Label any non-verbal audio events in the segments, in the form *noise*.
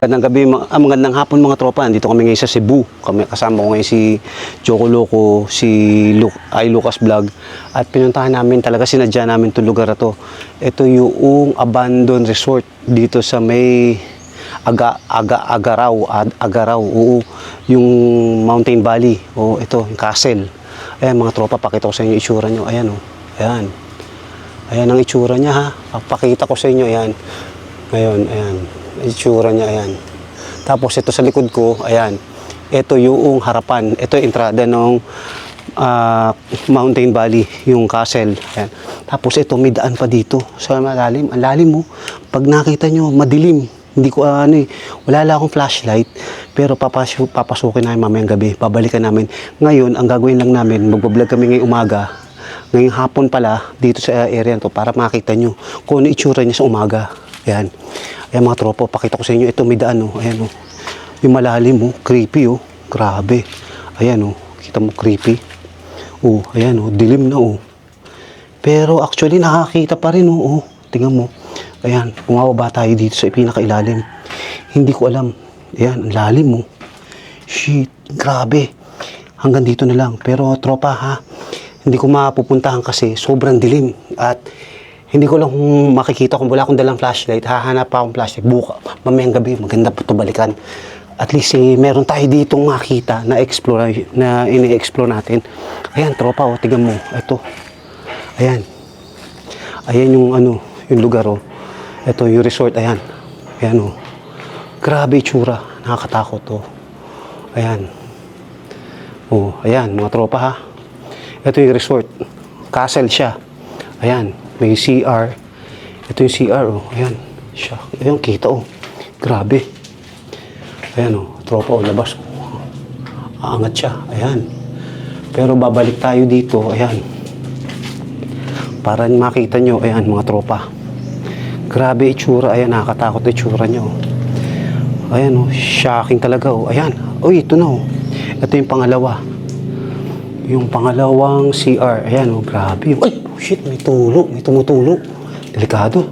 Magandang gabi, ah, magandang hapon mga tropa. Dito kami ngayon sa Cebu. Kami, kasama ko ngayon si Choco Loco, si Lu ay Lucas Vlog. At pinuntahan namin talaga, sinadya namin itong lugar na to. Ito yung abandoned resort dito sa may Aga, Aga, Agaraw, Ad, Agaraw, oo, yung Mountain Valley. Oo, ito, yung castle. Ayan mga tropa, pakita ko sa inyo itsura nyo. Ayan, oh. Ayan. Ayan ang itsura niya ha. Pakita ko sa inyo, ayan. Ngayon, ayan. Itsura niya, ayan. Tapos ito sa likod ko, ayan. Ito yung harapan. Ito yung entrada ng ah, Mountain Valley, yung castle. Ayan. Tapos ito, may daan pa dito sa malalim. Ang lalim mo. Pag nakita nyo, madilim. Hindi ko ah, ano eh, wala lang akong flashlight, pero papasu papasukin namin mamayang gabi. Babalikan namin. Ngayon, ang gagawin lang namin, magbablog kami ngayong umaga. Ngayong hapon pala, dito sa area to, para makita nyo kung ano itsura niya sa umaga. Ayan. Ayan mga tropo, pakita ko sa inyo. Ito may daan, oh. Ayan, oh. Yung malalim, oh. Creepy, oh. Grabe. Ayan, oh. Kita mo, creepy. Oh, ayan, oh. Dilim na, oh. Pero actually, nakakita pa rin, oh. oh. Tingnan mo. Ayan, bumababa tayo dito sa pinakailalim. Hindi ko alam. Ayan, lalim, oh. Shit, grabe. Hanggang dito na lang. Pero tropa, ha. Hindi ko mapupuntahan kasi sobrang dilim. At hindi ko lang makikita kung wala akong dalang flashlight. Hahanap pa akong flashlight. Buka, mamayang gabi, maganda po ito balikan. At least eh, meron tayo ditong makita na explore na ini-explore natin. Ayan, tropa, oh, tingnan mo. Ito. Ayan. Ayan yung ano, yung lugar oh. Ito yung resort, ayan. Ayan oh. Grabe itsura, nakakatakot oh. Ayan. Oh, ayan mga tropa ha. Ito yung resort. Castle siya. Ayan, may CR. Ito yung CR oh. Ayan. Siya. Ayan, kita oh. Grabe. Ayan oh, tropa oh, labas oh. Aangat siya. Ayan. Pero babalik tayo dito. Ayan. Para makita nyo, ayan mga tropa. Grabe itsura, ayan nakakatakot itsura nyo. Ayan oh, shocking talaga oh. Ayan, uy ito na oh. Ito yung pangalawa. Yung pangalawang CR, ayan oh, grabe. Ay, oh, shit, may tulo, may tumutulo. Delikado.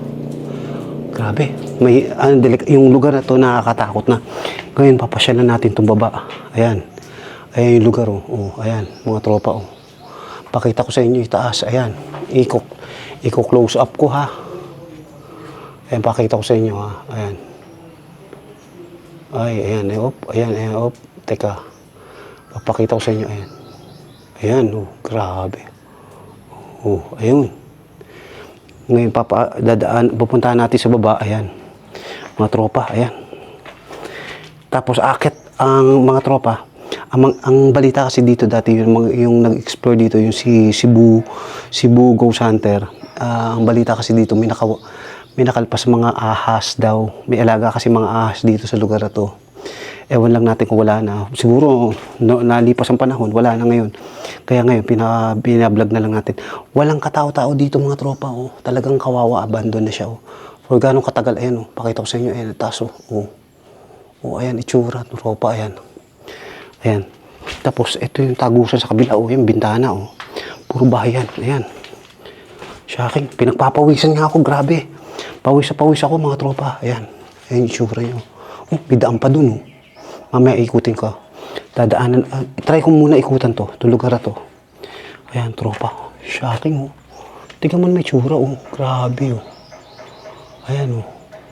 Grabe. May, ano, delik- yung lugar na to nakakatakot na. Ngayon, papasyalan natin itong baba. Ayan. Ayan yung lugar oh. oh ayan, mga tropa oh. Pakita ko sa inyo yung taas. Ayan. Iko, iko close up ko ha. Ayan, pakita ko sa inyo ha. Ayan. Ay, ayan. Eh, op. Ayan, ayan, op. Teka. Papakita ko sa inyo. Ayan. Ayan, oh. Grabe. Oh, ayun. Ngayon, papa, dadaan, pupuntahan natin sa baba. Ayan. Mga tropa. Ayan. Tapos, akit ang mga tropa. Ang, ang balita kasi dito dati yung, yung nag-explore dito yung si Cebu Cebu Ghost Hunter. Ah, ang balita kasi dito may naka, may nakalpas mga ahas daw. May alaga kasi mga ahas dito sa lugar na to. Ewan lang natin kung wala na. Siguro no, nalipas ang panahon, wala na ngayon. Kaya ngayon pina, binablog na lang natin. Walang katao-tao dito mga tropa. Oh. Talagang kawawa, abandon na siya. Oh. For ganong katagal, ayan oh. Pakita ko sa inyo, ayan, taas oh. oh. Oh, ayan, itsura, tropa, ayan. Ayan. Tapos, ito yung tagusan sa kabila. Oh, yung bintana. Oh. Puro bahay yan. Ayan. Shocking. Pinagpapawisan nga ako. Grabe. Pawis sa pawis ako, mga tropa. Ayan. Ayan itsura nyo. Oh, may daan pa dun. Oh. Mamaya ikutin ko. Dadaanan. ah, try ko muna ikutan to. Itong lugar to. Ayan, tropa. Shocking. Oh. Tingnan mo may itsura. Oh. Grabe. Oh. Ayan. Oh.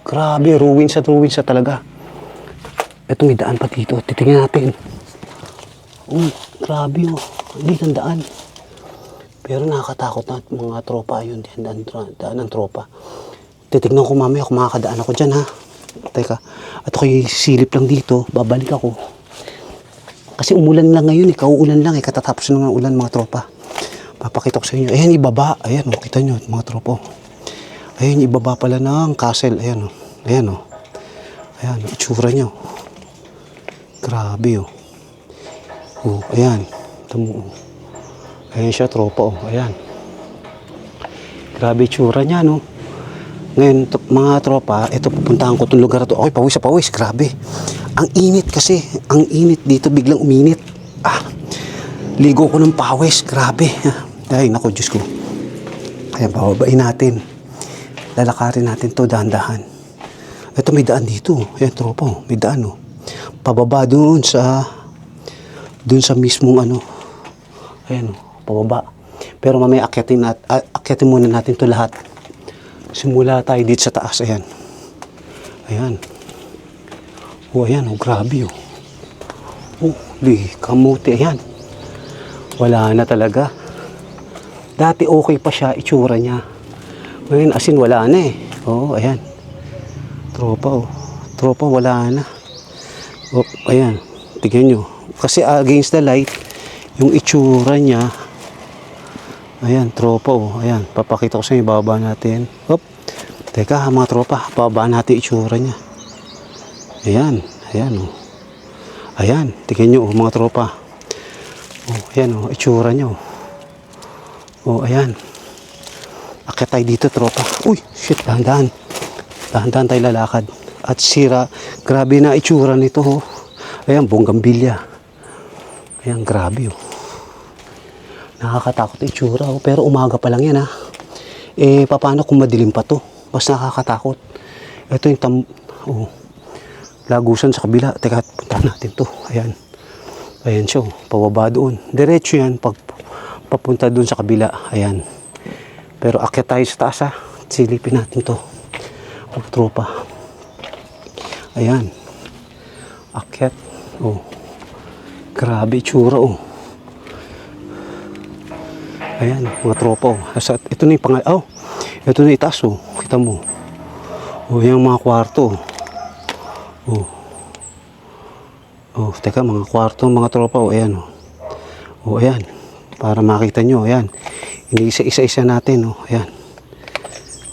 Grabe. Ruins at ruins at talaga. Ito may daan pa dito. Titingnan natin. Oh, grabe oh. Hindi ang daan. Pero nakakatakot na mga tropa yun. Daan, daan, daan ng tropa. Titignan ko mamaya kung makakadaan ako dyan ha. Teka. At ako'y silip lang dito. Babalik ako. Kasi umulan lang ngayon eh. Kauulan lang eh. Katatapos na ng ulan mga tropa. Papakita ko sa inyo. Ayan, ibaba. Ayan, oh, kita nyo mga tropa. oh. Ayan, ibaba pala ng castle. Ayan, oh. Ayan, oh. Ayan, itsura nyo. Grabe, oh. Oh, ayan. Tamo, oh. Ayan siya, tropa, oh. Ayan. Grabe itsura niya, no? Ngayon, mga tropa, ito pupuntahan ko itong lugar to. Okay, pawis sa pawis, grabe. Ang init kasi, ang init dito, biglang uminit. Ah, ligo ko ng pawis, grabe. *laughs* Ay, naku, Diyos ko. Ayan, bababain natin. Lalakarin natin to dahan-dahan. Ito may daan dito. Ayan, tropa. oh. May daan, oh. Pababa doon sa... Doon sa mismong ano. Ayan, oh. Pababa. Pero mamaya akyatin, ah, akyatin muna natin to lahat. Simula tayo dito sa taas. Ayan. Ayan. Oh, ayan, oh. Grabe, oh. Oh, di, kamuti. Ayan. Wala na talaga. Dati okay pa siya, itsura niya. Ngayon, asin wala na eh. Oo, ayan. Tropa oh. Tropa wala na. Oh, ayan. Tignan nyo. Kasi against the light, yung itsura niya, ayan, tropa oh. Ayan, papakita ko sa inyo, bababa natin. Hop. Teka, mga tropa, bababa natin itsura niya. Ayan, ayan oh. Ayan, tignan nyo oh, mga tropa. Oh, ayan oh, itsura niya oh. Oh, ayan. Akit tayo dito, tropa. Uy, shit, dahan-dahan. Dahan-dahan tayo lalakad. At sira, grabe na itsura nito, oh. Ayan, bonggambilya. Ayan, grabe, oh. Nakakatakot itsura, oh. Pero umaga pa lang yan, ha. Eh, paano kung madilim pa to? Mas nakakatakot. Ito yung tam... Oh. Lagusan sa kabila. Teka, punta natin to. Ayan. Ayan siya, oh. Pababa doon. Diretso yan, pag papunta doon sa kabila. Ayan. Pero akyat tayo sa taas ha. Silipin natin to. O, tropa. Ayan. Akyat. Oh. Grabe tsura oh. Ayan, mga tropa oh. Asa, ito na yung pangal... Oh, ito na itaas oh. Kita mo. Oh, yung mga kwarto. Oh. Oh, teka, mga kwarto, mga tropa oh. Ayan oh. Oh, ayan. Para makita nyo, ayan. Hindi isa-isa-isa natin, oh. Ayan.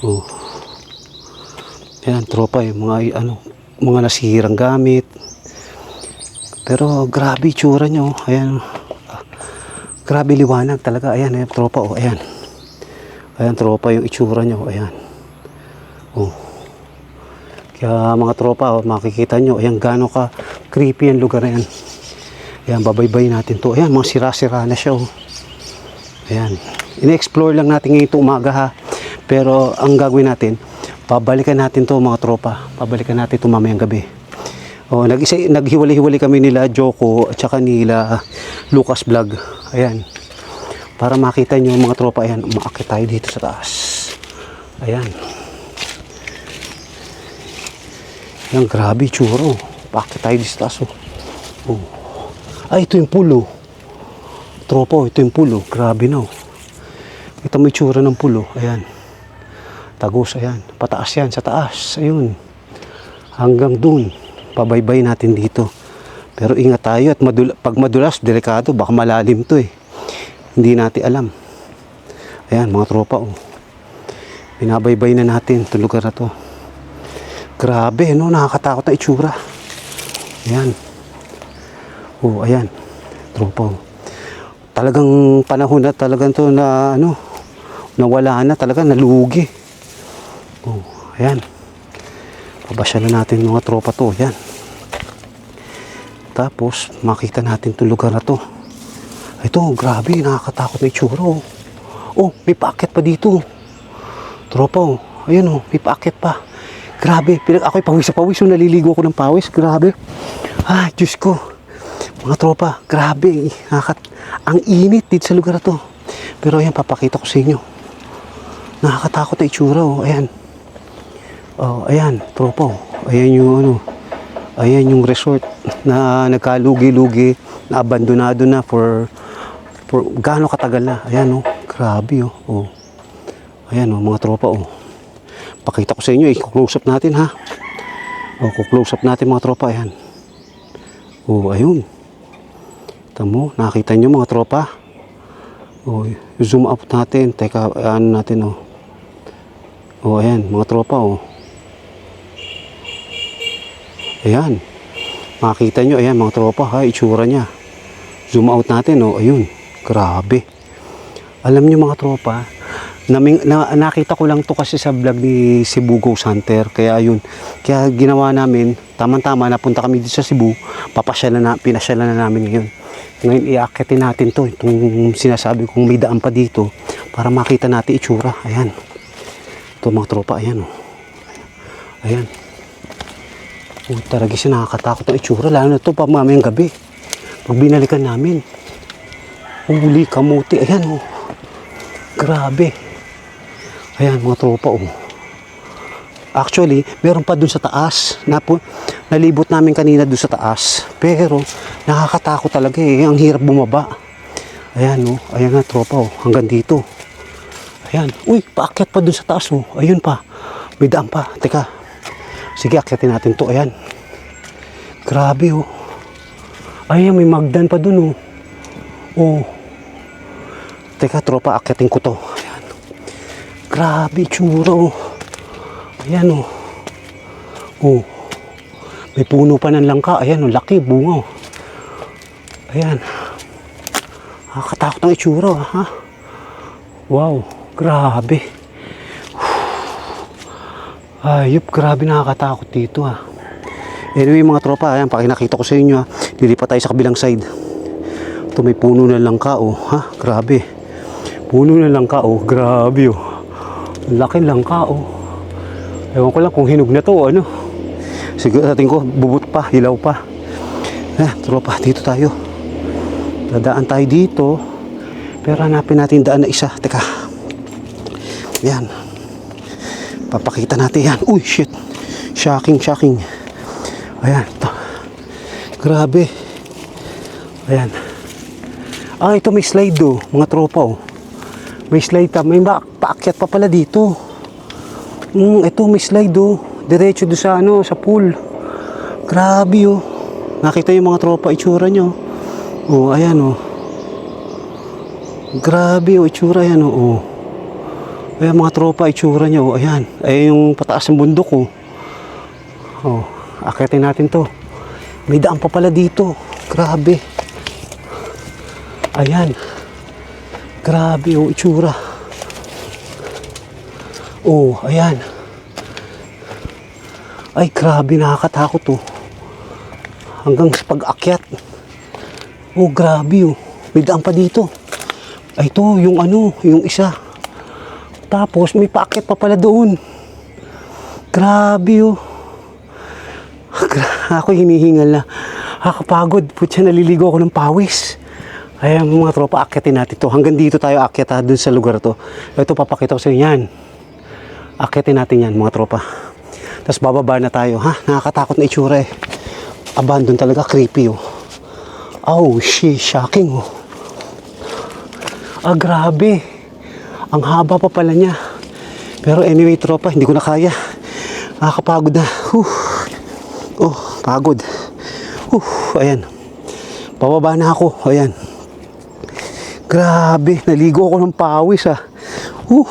Oh. Ayan, tropa, yung mga, ano, mga nasirang gamit. Pero, grabe, tsura nyo. oh. Ayan. Ah, grabe liwanag talaga. Ayan, ayan, tropa, oh. Ayan. Ayan, tropa, yung itsura nyo. Ayan. Oh. Kaya, mga tropa, oh, makikita nyo, ayan, gano'n ka creepy ang lugar na yan. Ayan, babaybay natin to. Ayan, mga sira-sira na siya, oh. Ayan. Ine-explore lang natin ngayon itong umaga ha. Pero ang gagawin natin, pabalikan natin to mga tropa. Pabalikan natin ito mamayang gabi. O, nag-isa, naghiwalay-hiwalay kami nila Joko at saka nila Lucas Vlog. Ayan. Para makita nyo mga tropa, ayan, umaakit tayo dito sa taas. Ayan. Ayan, grabe tsuro. Paakit tayo dito sa taas. Oh. Oh. Ay, ito yung pulo. Tropa, oh, ito yung pulo. Grabe na. Oh. Ito may tsura ng pulo. Ayan. Tagos, ayan. Pataas yan, sa taas. Ayun. Hanggang dun. Pabaybay natin dito. Pero ingat tayo at madula, pag madulas, delikado. Baka malalim to eh. Hindi natin alam. Ayan, mga tropa. Oh. Binabaybay na natin itong lugar na to. Grabe, no? Nakakatakot na itsura. Ayan. Oh, ayan. Tropa. Oh talagang panahon na talagang to na ano nawala na talaga nalugi oh ayan pabasya na natin mga tropa to. Ayan tapos makita natin itong lugar na to. Ito grabe. Nakakatakot na itsura oh. oh may paakit pa dito. Tropa oh. Ayan oh. May paakit pa. Grabe. Pinag ako'y pawis sa pawis oh, naliligo ako ng pawis. Grabe. Ah Diyos ko. Mga tropa, grabe, nakat ang init dito sa lugar na to. Pero ayan, papakita ko sa inyo. Nakakatakot na itsura, oh. Ayan. Oh, ayan, tropa, oh. Ayan yung ano, ayan yung resort na nagkalugi-lugi, na abandonado na for, for gaano katagal na. Ayan, oh. Grabe, oh. oh. Ayan, oh, mga tropa, oh. Pakita ko sa inyo, i-close up natin, ha. Oh, close up natin, mga tropa, ayan. Oh, ayun. Tamo, nakita nyo mga tropa. O, zoom up natin. Teka, ano natin o. O, ayan, mga tropa o. Ayan. Makita nyo, ayan mga tropa ha, itsura niya. Zoom out natin o, ayun. Grabe. Alam nyo mga tropa, naming, na, nakita ko lang to kasi sa vlog ni Cebu Ghost Hunter. Kaya ayun, kaya ginawa namin, tamang-tama, napunta kami dito sa Cebu. Papasyalan na, pinasyalan na namin ngayon. Ngayon iakitin natin to, itong sinasabi kong may daan pa dito para makita natin itsura. Ayan. Ito mga tropa, ayan oh. Ayan. Oh, talaga siya nakakatakot ang itsura. Lalo na ito pa mamayang gabi. Pag binalikan namin. Huli, kamuti. Ayan oh. Grabe. Ayan mga tropa oh. Actually, meron pa dun sa taas. Napo, nalibot namin kanina dun sa taas. Pero, nakakatakot talaga eh. Ang hirap bumaba. Ayan oh. Ayan na tropa oh. Hanggang dito. Ayan. Uy, paakyat pa dun sa taas oh. Ayun pa. May daan pa. Teka. Sige, akyatin natin to. Ayan. Grabe oh. Ayan, may magdan pa dun oh. Oh. Teka, tropa, akyatin ko to. Ayan. Grabe, tsura oh. Ayan oh. Oh. May puno pa ng langka. Ayan oh, laki, bunga oh. Ayan. Nakakatakot ang itsura ah, ha. Wow, grabe. Ayup, grabe nakakatakot dito ha. Anyway mga tropa, ayan, pakinakita ko sa inyo ha. Lilipat tayo sa kabilang side. Ito may puno na langka oh, ha. Grabe. Puno na langka oh, grabe oh. Laki langka oh. Ewan ko lang kung hinog na to ano. Siguro natin ko, bubut pa, hilaw pa. Eh, tropa, dito tayo. Dadaan tayo dito. Pero hanapin natin daan na isa. Teka. Yan. Papakita natin yan. Uy, shit. Shocking, shocking. Ayan. Ito. Grabe. Ayan. Ah, ito may slide do. Mga tropa oh. May slide pa. May paakyat pa pala dito. Hmm, ito may slide oh. Diretso do sa ano, sa pool. Grabe oh. Nakita yung mga tropa itsura nyo. Oh, ayan oh. Grabe oh, itsura yan oh. oh. Ayan mga tropa, itsura niya oh. Ayan. Ayan yung pataas ng bundok oh. Oh, akitin natin to. May daan pa pala dito. Grabe. Ayan. Grabe oh, itsura. Oh, ayan. Ay, grabe, nakakatakot oh. Hanggang sa pag-akyat. Oh, grabe oh. May daan pa dito. Ay, ito, yung ano, yung isa. Tapos, may paakyat pa pala doon. Grabe oh. *laughs* Ako hinihingal na. Nakakapagod. Putya, naliligo ako ng pawis. Ayan mga tropa, akyatin natin to. Hanggang dito tayo akyat ha, dun sa lugar to. Ito, papakita ko sa inyo yan. Akyatin natin yan mga tropa. Tapos bababa na tayo ha. Nakakatakot na itsura eh. Abandon talaga, creepy oh. Oh, she, shocking oh. Ah, grabe. Ang haba pa pala niya. Pero anyway, tropa, hindi ko na kaya. Nakakapagod na. Whew. Oh, pagod. Whew, ayan. Pababa na ako. Ayan. Grabe, naligo ako ng pawis ah. Whew.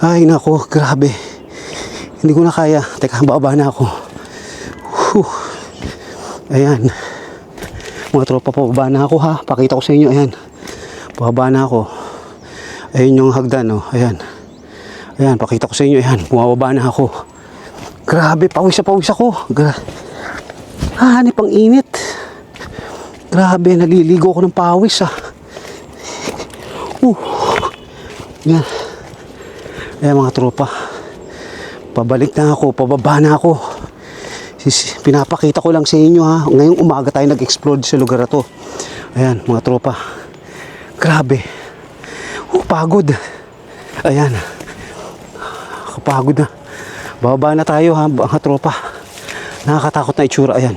Ay, nako, grabe. Hindi ko na kaya. Teka, bababa na ako. Whew. Ayan. Mga tropa, pababa na ako ha. Pakita ko sa inyo, ayan. Pababa na ako. Ayun yung hagdan, oh. Ayan. Ayan, pakita ko sa inyo, ayan. Bumababa na ako. Grabe, pawis na pawis ako. Gra ah, hanip ang init. Grabe, naliligo ako ng pawis, ah. Uh. Yan. Ayan mga tropa. Pabalik na ako, pababa na ako. Pinapakita ko lang sa inyo ha. Ngayong umaga tayo nag-explore sa lugar na to. Ayan, mga tropa. Grabe. Oh, pagod. Ayan. Kapagod na. Bababa na tayo ha, mga tropa. Nakakatakot na itsura. Ayan.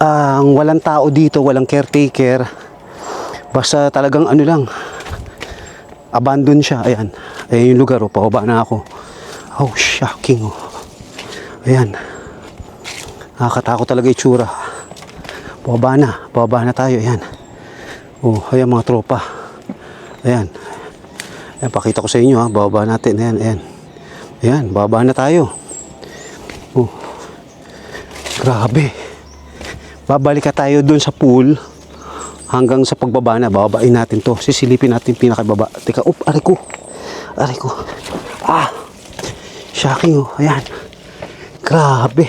Ang walang tao dito, walang caretaker. Basta talagang ano lang. Abandon siya. Ayan. Ayan yung lugar. Oh, pababa na ako. Oh, shocking. Oh. Ayan. Nakakatakot talaga itsura. Bababa na. Bababa na tayo. Ayan. Oh, ayan mga tropa. Ayan. Ayan, pakita ko sa inyo ha. Bababa natin. Ayan, ayan. Ayan, bababa na tayo. Oh. Grabe. Babalik ka tayo dun sa pool hanggang sa pagbaba na. Bababain natin to. Sisilipin natin pinakababa. Teka, up, aray ko. Aray ko. Ah. Shocking oh. Ayan. Grabe.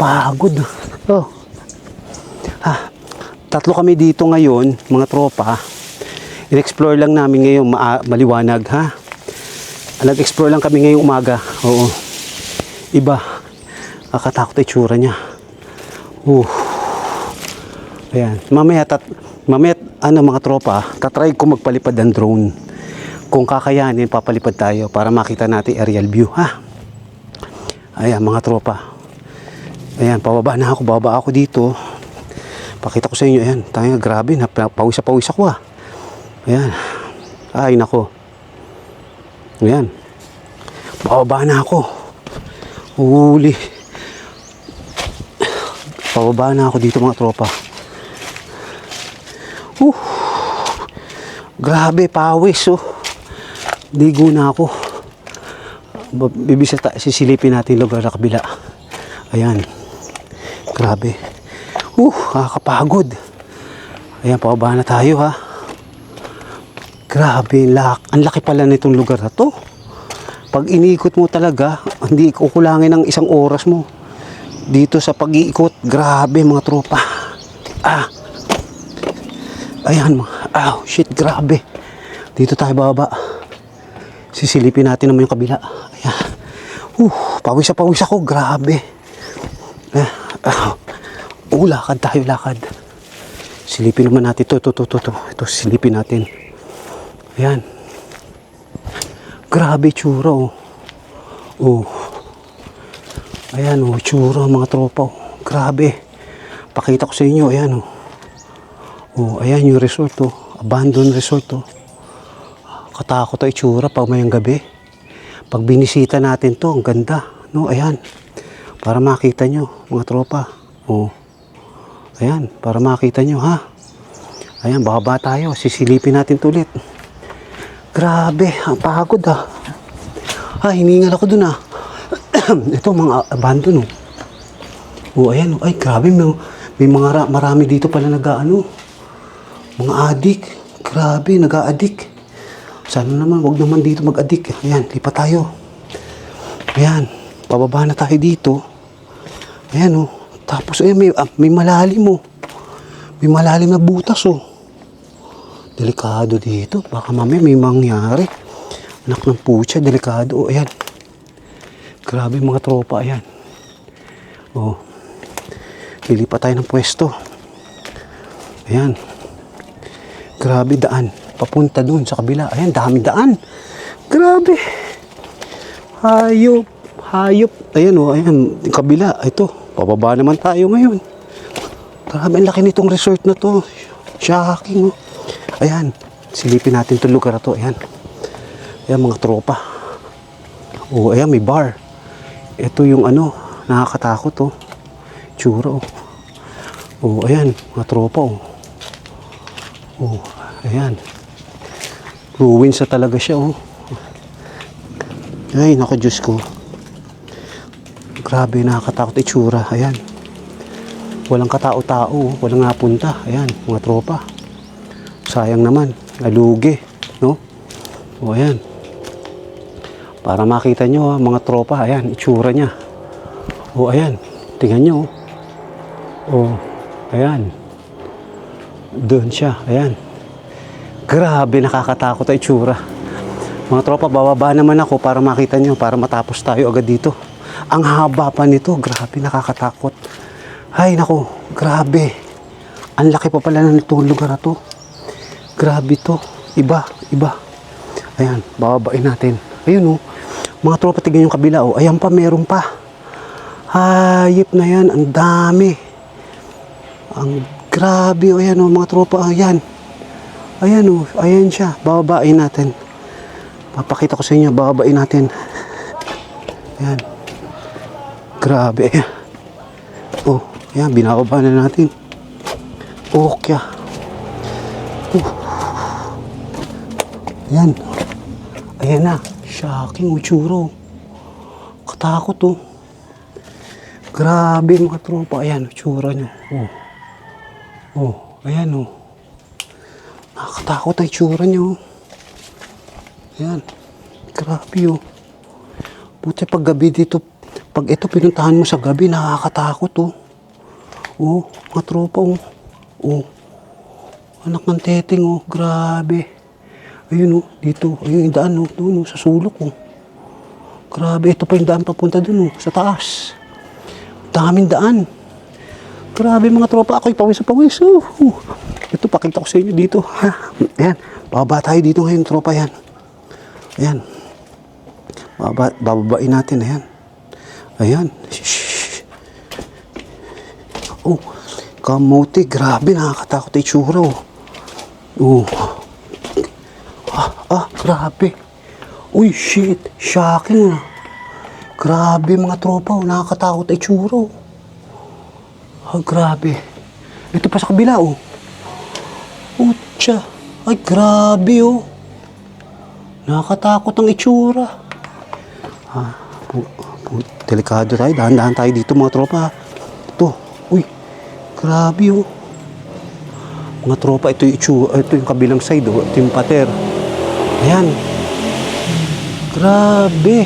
Pagod. Oh. Ah. Tatlo kami dito ngayon, mga tropa. In-explore lang namin ngayon, ma- maliwanag ha. Nag-explore lang kami ngayong umaga. Oo. Iba. Nakatakot ang itsura niya. Uh. Ayan. Mamaya, tat, mamaya, ano mga tropa, tatry ko magpalipad ng drone. Kung kakayanin, papalipad tayo para makita natin aerial view, ha? Ayan, mga tropa. Ayan, pababa na ako, bababa ako dito. Pakita ko sa inyo, ayan, tayo, grabe, na, pawis pawis ako, ah. Ayan. Ay, nako. Ayan. Bababa na ako. Huli. Pababa na ako dito mga tropa. Uh, grabe, pawis oh. Ligo na ako. Bibisita, sisilipin natin lugar na kabila. Ayan. Grabe. Uh, kakapagod. Ayan, pababa na tayo ha. Grabe, lak ang laki pala nitong lugar na to. Pag iniikot mo talaga, hindi kukulangin ng isang oras mo. Dito sa pag-iikot, grabe mga tropa. Ah. Ayan mga, ah, shit, grabe. Dito tayo bababa. Sisilipin natin naman yung kabila. Ayan. Uh, pawis sa pawis ako, grabe. Ah, ah. Oh, lakad tayo, lakad. Silipin naman natin to, to, to, to, to. Ito, silipin natin. Ayan. Grabe tsura oh. Oh. Ayan oh, tsura mga tropa oh. Grabe. Pakita ko sa inyo, ayan oh. Oh, ayan yung resort oh. Abandoned resort oh. Katakot ang itsura pag mayang gabi. Pag binisita natin to, ang ganda. No, ayan. Para makita nyo, mga tropa. Oh. Ayan, para makita nyo ha. Ayan, bababa tayo. Sisilipin natin to ulit. Grabe, ang pagod ah. Ay, hiningal ako dun ah. *clears throat* Ito, mga abandon oh. Oh, ayan oh. Ay, grabe, may, may mga ra- marami dito pala nag-ano. Mga adik. Grabe, nag-a-adik. Sana naman, wag naman dito mag-adik. Ayan, lipat tayo. Ayan, pababa na tayo dito. Ayan oh. Tapos, ayan, may, ah, may malalim oh. May malalim na butas oh. Delikado dito. Baka mamaya may mangyari. Anak ng putya, delikado. O, ayan. Grabe mga tropa, ayan. O. Lilipat tayo ng pwesto. Ayan. Grabe daan. Papunta dun sa kabila. Ayan, dami daan. Grabe. Hayop. Hayop. Ayan o, ayan. Yung kabila. Ito. Pababa naman tayo ngayon. Grabe, ang laki nitong resort na to. Shocking, oh. Ayan, silipin natin itong lugar na to. Ayan. Ayan, mga tropa. Oh, ayan, may bar. Ito yung ano, nakakatakot, oh. Tsura, oh. Oh, ayan, mga tropa, oh. Oh, ayan. Ruins na talaga siya, oh. Ay, naku, Diyos ko. Grabe, nakakatakot itsura. Ayan. Walang katao-tao, walang napunta. Ayan, mga tropa. Sayang naman, nalugi, no? O ayan. Para makita nyo, ah, mga tropa, ayan, itsura niya. O ayan, tingnan nyo. O, ayan. Doon siya, ayan. Grabe, nakakatakot ang itsura. Mga tropa, bababa naman ako para makita nyo, para matapos tayo agad dito. Ang haba pa nito, grabe, nakakatakot. Ay, nako, grabe. Ang laki pa pala na nitong lugar na to. Grabe to. Iba, iba. Ayan, bababain natin. Ayun oh. Mga tropa, tignan yung kabila oh. Ayan pa, meron pa. Hayop na yan. Ang dami. Ang grabe oh. Ayan oh, mga tropa. Ayan. Ayan oh. Ayan siya. Bababain natin. Papakita ko sa inyo. Bababain natin. Ayan. Grabe. Ayan. Oh, ayan. Binababa na natin. Oh, kya. Ayan. Ayan na. Shocking, utsuro. Katakot oh. Grabe mga tropa. Ayan, utsura niya. Oh. Oh, ayan oh. Nakakatakot ang itsura niya oh. Ayan. Grabe oh. Buti pag gabi dito, pag ito pinuntahan mo sa gabi, nakakatakot oh. Oh, mga tropa oh. Oh. Anak ng teteng oh, grabe. Ayun oh, dito. Ayun yung daan oh, doon oh, sa sulok oh. Grabe, ito pa yung daan papunta doon oh, sa taas. daming daan. Grabe mga tropa, ako'y pawis sa pawis. Uh, uh. Ito, pakita ko sa inyo dito. Ha? Ayan, bababa tayo dito ngayon, tropa. Ayan. Ayan. Baba, bababain natin, ayan. Ayan. Shhh. Oh, kamote, grabe, nakakatakot itsura, oh. Oh. Grabe. Uy, shit, shocking. Grabe, mga tropa, oh, nakakatakot yung itsura, oh. Ah, grabe. Ito pa sa kabila, oh. Utsa. Ay, grabe, oh. Nakakatakot ang itsura. Ah, pu, pu, delikado tayo. Dahan-dahan tayo dito, mga tropa. Ito. Uy, grabe, oh. Mga tropa, ito yung itsura. Ito yung kabilang side, oh. Ito yung pater. Ayan. Grabe.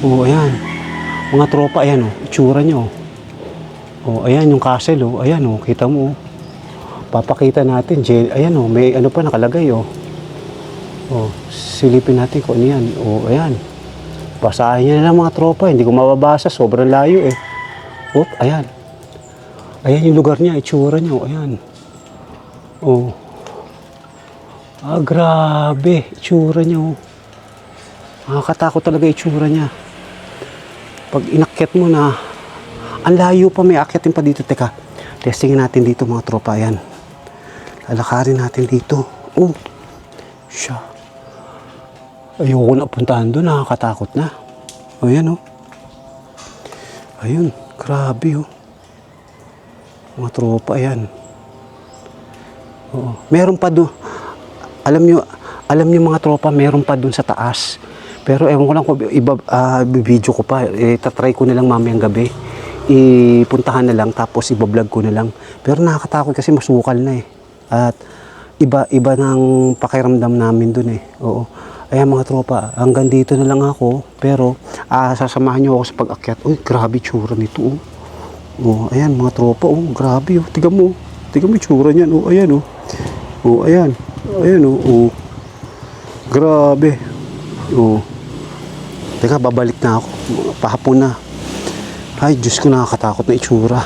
Oh, ayan. Mga tropa, ayan, oh. Itsura nyo, oh. Oh, ayan yung castle, oh. Ayan, oh. Kita mo, oh. Papakita natin. Ayan, oh. May ano pa nakalagay, oh. Oh, silipin natin kung ano yan. Oh, ayan. Basahin na lang mga tropa. Hindi ko mababasa. Sobrang layo, eh. Oh, ayan. Ayan yung lugar niya. Itsura niya, oh. Ayan. Oh. Ah, grabe. Itsura niya, oh. Nakakatakot talaga itsura niya. Pag inakyat mo na, ang layo pa may akyatin pa dito. Teka, testingin natin dito mga tropa. Ayan. Lalakarin natin dito. Oh, siya. Ayoko na puntahan doon. Nakakatakot na. O yan oh. Ayun, grabe oh. Mga tropa, ayan. Oo. Meron pa doon. Alam nyo, alam nyo mga tropa, meron pa doon sa taas. Pero ewan ko lang iba, ah, video ko pa. Eh, tatry ko na lang mamayang gabi. Ipuntahan na lang tapos ibablog ko na lang. Pero nakakatakot kasi masukal na eh. At iba iba ng pakiramdam namin doon eh. Oo. Ayan mga tropa, hanggang dito na lang ako. Pero ah, sasamahan niyo ako sa pag-akyat. Uy, grabe tsura nito oh. Oh, ayan mga tropa, oh, grabe oh. Tingnan mo. Tingnan mo tsura niyan. Oh, ayan oh. Oh, ayan. Ayan oh. oh. Grabe. Oh. Teka, babalik na ako. Pahapon na. Ay, Diyos ko, nakakatakot na itsura.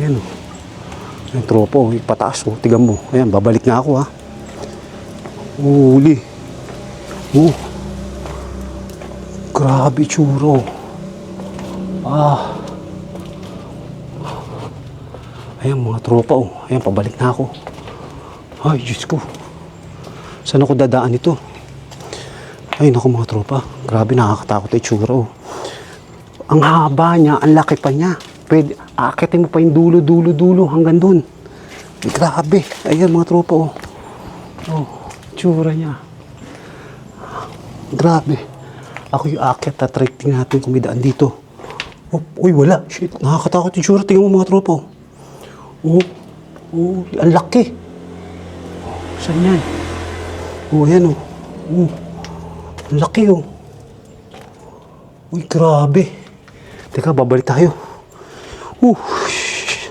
Ayan oh. Yung tropa, oh, pataas oh. Tingnan mo. Ayan, babalik na ako ha. Uli. Oh. Grabe itsura oh. Ah. Ayan mga tropa oh. Ayan, pabalik na ako. Ay, Diyos ko. Saan ako dadaan ito? Ay, naku mga tropa. Grabe, nakakatakot yung itsura oh. Ang haba niya, ang laki pa niya. Pwede, aakitin mo pa yung dulo, dulo, dulo hanggang dun. Grabe. Ayan mga tropa oh. Oh, itsura niya. Grabe. Ako yung aakyat at tingnan natin kung may daan dito. Oh, uy, wala. Shit, nakakatakot yung itsura. Tingnan mo mga tropa oh. Oh, oh, ang laki. Saan yan? Oh, ayan oh. Oh, ang laki oh. Uy, grabe. Teka, babalik tayo. Uh, shh.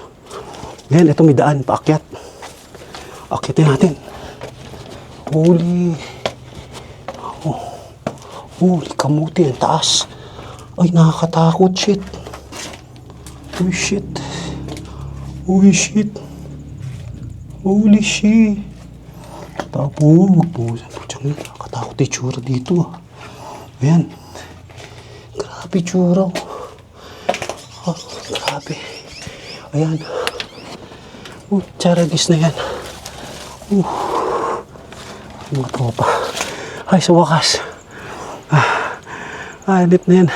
Yan, ito may daan, paakyat. Akyatin natin. Holy. Oh. Holy kamuti, ang taas. Ay, nakakatakot, shit. Uy, shit. Uy, shit. Holy shit. Tapos, magpusan. Putsang, nakakatakot yung tsura dito ah. Ayan. Grabe tsura. oh. Ah, grabe. Ayan. Uh, charagis na yan. Uh, mga tropa. Ay, sa wakas. Ah, anip na yan.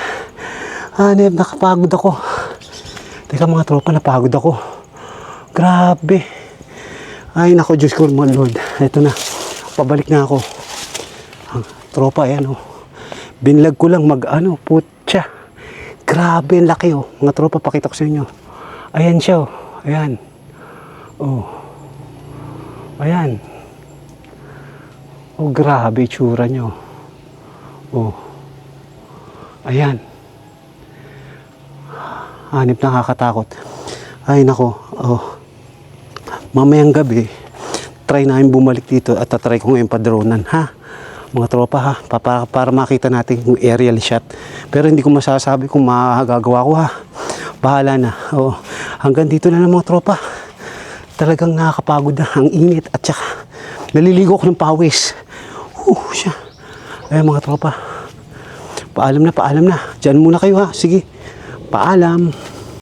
Anip, nakapagod ako. Teka mga tropa, napagod ako. Grabe. Ay, nako, Diyos ko, mga Lord. Ito na. Pabalik na ako. Ang tropa, ayan oh. Binlag ko lang mag, ano, putya. Grabe, ang laki oh. Mga tropa, pakita ko sa inyo. Ayan siya oh. Ayan. Oh. Ayan. Oh, grabe, tsura nyo. Oh. Ayan. Hanip nakakatakot. Ay, nako. Oh. Mamayang gabi, try namin bumalik dito at tatry ko ngayon padronan, ha? mga tropa ha, pa- para, para makita natin yung aerial shot. Pero hindi ko masasabi kung magagawa ko ha. Bahala na. Oo. Hanggang dito na lang mga tropa. Talagang nakakapagod na ang init at saka naliligo ko ng pawis. Uh, siya. Ayan mga tropa. Paalam na, paalam na. Diyan muna kayo ha. Sige. Paalam.